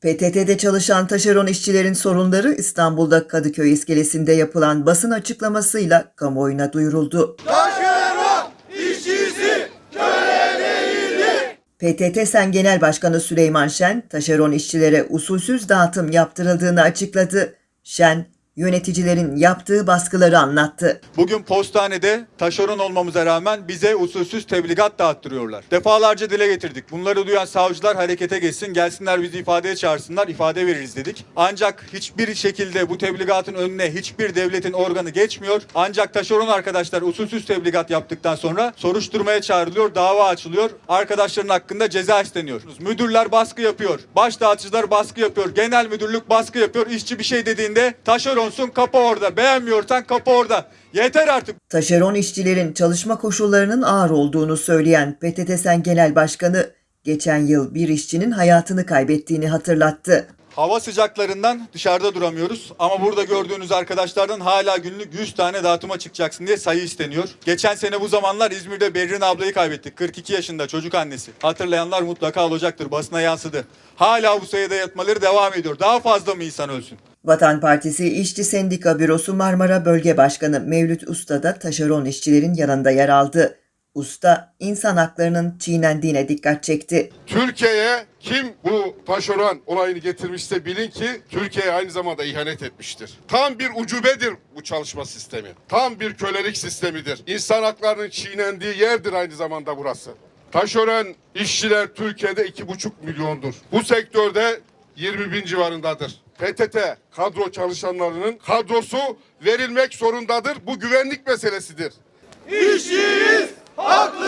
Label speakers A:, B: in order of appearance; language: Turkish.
A: PTT'de çalışan taşeron işçilerin sorunları İstanbul'da Kadıköy iskelesinde yapılan basın açıklamasıyla kamuoyuna duyuruldu. PTT Sen Genel Başkanı Süleyman Şen, taşeron işçilere usulsüz dağıtım yaptırıldığını açıkladı. Şen, yöneticilerin yaptığı baskıları anlattı.
B: Bugün postanede taşeron olmamıza rağmen bize usulsüz tebligat dağıttırıyorlar. Defalarca dile getirdik. Bunları duyan savcılar harekete geçsin, gelsinler bizi ifadeye çağırsınlar, ifade veririz dedik. Ancak hiçbir şekilde bu tebligatın önüne hiçbir devletin organı geçmiyor. Ancak taşeron arkadaşlar usulsüz tebligat yaptıktan sonra soruşturmaya çağrılıyor, dava açılıyor. Arkadaşların hakkında ceza isteniyor. Müdürler baskı yapıyor, baş dağıtıcılar baskı yapıyor, genel müdürlük baskı yapıyor. İşçi bir şey dediğinde taşeronsun kapı orada, beğenmiyorsan kapı orada. Yeter artık.
A: Taşeron işçilerin çalışma koşullarının ağır olduğunu söyleyen PTT Sen Genel Başkanı, geçen yıl bir işçinin hayatını kaybettiğini hatırlattı.
B: Hava sıcaklarından dışarıda duramıyoruz ama burada gördüğünüz arkadaşlardan hala günlük 100 tane dağıtıma çıkacaksın diye sayı isteniyor. Geçen sene bu zamanlar İzmir'de Berrin ablayı kaybettik. 42 yaşında çocuk annesi. Hatırlayanlar mutlaka olacaktır basına yansıdı. Hala bu sayıda yatmaları devam ediyor. Daha fazla mı insan ölsün?
A: Vatan Partisi İşçi Sendika Bürosu Marmara Bölge Başkanı Mevlüt Usta da taşeron işçilerin yanında yer aldı. Usta, insan haklarının çiğnendiğine dikkat çekti.
C: Türkiye'ye kim bu taşeron olayını getirmişse bilin ki Türkiye'ye aynı zamanda ihanet etmiştir. Tam bir ucubedir bu çalışma sistemi. Tam bir kölelik sistemidir. İnsan haklarının çiğnendiği yerdir aynı zamanda burası. Taşeron işçiler Türkiye'de iki buçuk milyondur. Bu sektörde 20 bin civarındadır. PTT kadro çalışanlarının kadrosu verilmek zorundadır. Bu güvenlik meselesidir.
B: İşçiyiz, Hope